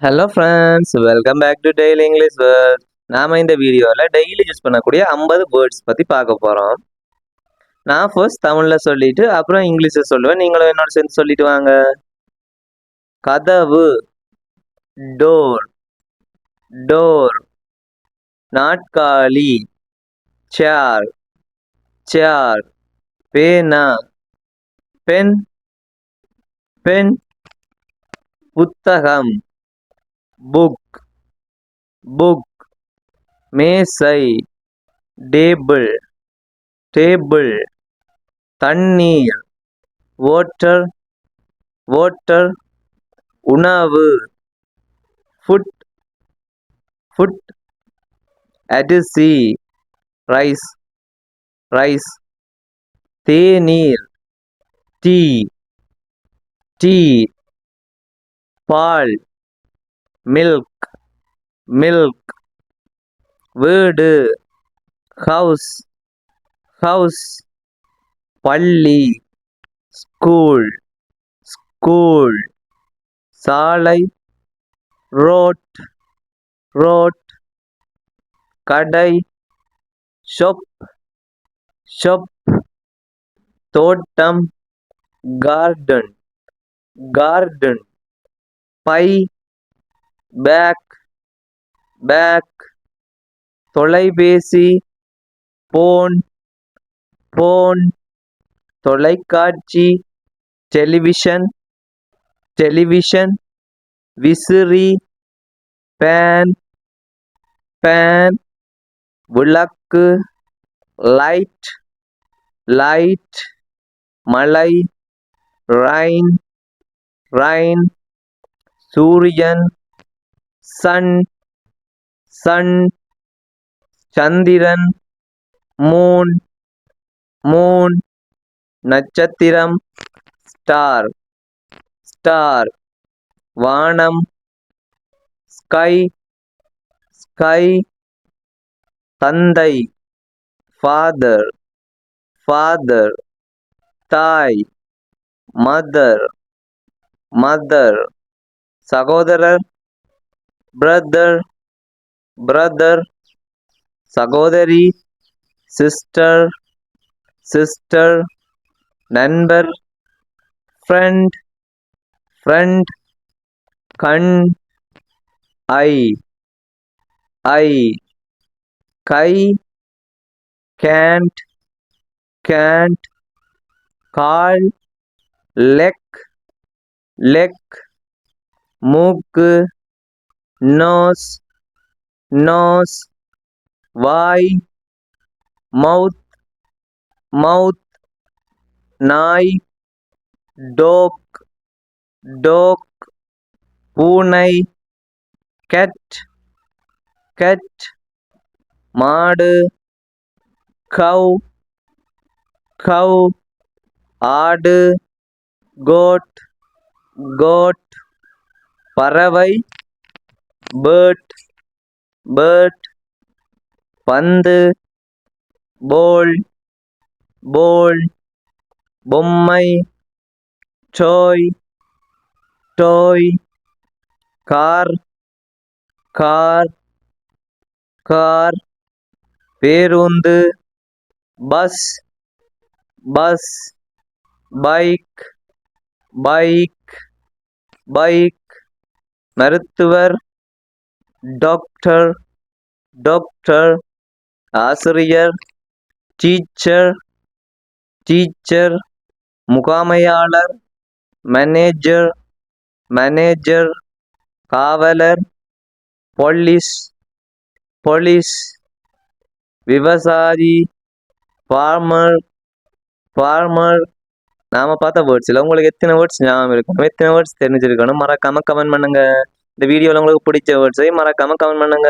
Hello friends welcome back to daily English world நாம் இந்த வீடியோவில் டெய்லி யூஸ் பண்ணக்கூடிய ஐம்பது வேர்ட்ஸ் பற்றி பார்க்க போகிறோம் நான் ஃபர்ஸ்ட் தமிழில் சொல்லிட்டு அப்புறம் இங்கிலீஷில் சொல்லுவேன். நீங்களும் என்னோட சேர்ந்து சொல்லிட்டு வாங்க. கதவு டோர் டோர் நாட்காலி சேர் சேர் பேனா பென் பென் புத்தகம். புக் புக் மேசை டேபிள் டேபிள் தண்ணீர் வாட்டர் வாட்டர் உணவு ஃபுட் ஃபுட் அரிசி ரைஸ் ரைஸ் தேநீர் டீ டீ பால் மில்க் மில்க் வீடு ஹவுஸ் ஹவுஸ் பள்ளி ஸ்கூல் ஸ்கூல் சாலை ரோட் ரோட் கடை ஷொப் ஷொப் தோட்டம் கார்டன் கார்டன் பை பேக் பேக் தொலைபேசி போன் போன் தொலைக்காட்சி டெலிவிஷன் டெலிவிஷன் விசிறி பேன் பேன் விளக்கு லைட் லைட் மலை ரைன் ரைன் சூரியன் சன் சன் சந்திரன் மூன் மூன் நட்சத்திரம் ஸ்டார் ஸ்டார் வானம் ஸ்கை ஸ்கை தந்தை ஃபாதர் ஃபாதர் தாய் மதர் மதர் சகோதரர் பிரதர் பிரதர் சகோதரி சிஸ்டர் சிஸ்டர் நண்பர் ஃப்ரெண்ட் ஃப்ரெண்ட் கண் ஐ ஐ கை கேண்ட் கேண்ட் கால் லெக் லெக் மூக்கு நோஸ் நோஸ் வாய் மவுத் மவுத் நாய் டோக் டோக் பூனை கெட் கெட் மாடு கவ் கவ் ஆடு கோட் கோட் பறவை பேர்ட் பேர்ட் பந்து போல் போல் பொம்மை toy toy car car car பேருந்து bus bus bike bike bike மருத்துவர் டாக்டர் டாக்டர் ஆசிரியர் டீச்சர் டீச்சர் முகாமையாளர் மேனேஜர் மேனேஜர் காவலர் போலீஸ் போலீஸ் விவசாயி ஃபார்மர் ஃபார்மர் நாம பார்த்த வேர்ட்ஸில் உங்களுக்கு எத்தனை வேர்ட்ஸ் ஞாபகம் இருக்கணும்? எத்தனை வேர்ட்ஸ் தெரிஞ்சிருக்கணும்? மறக்காமல் கமெண்ட் பண்ணுங்க. இந்த வீடியோவில் உங்களுக்கு பிடிச்ச வேர்ட்ஸை மறக்காம கமெண்ட் பண்ணுங்க.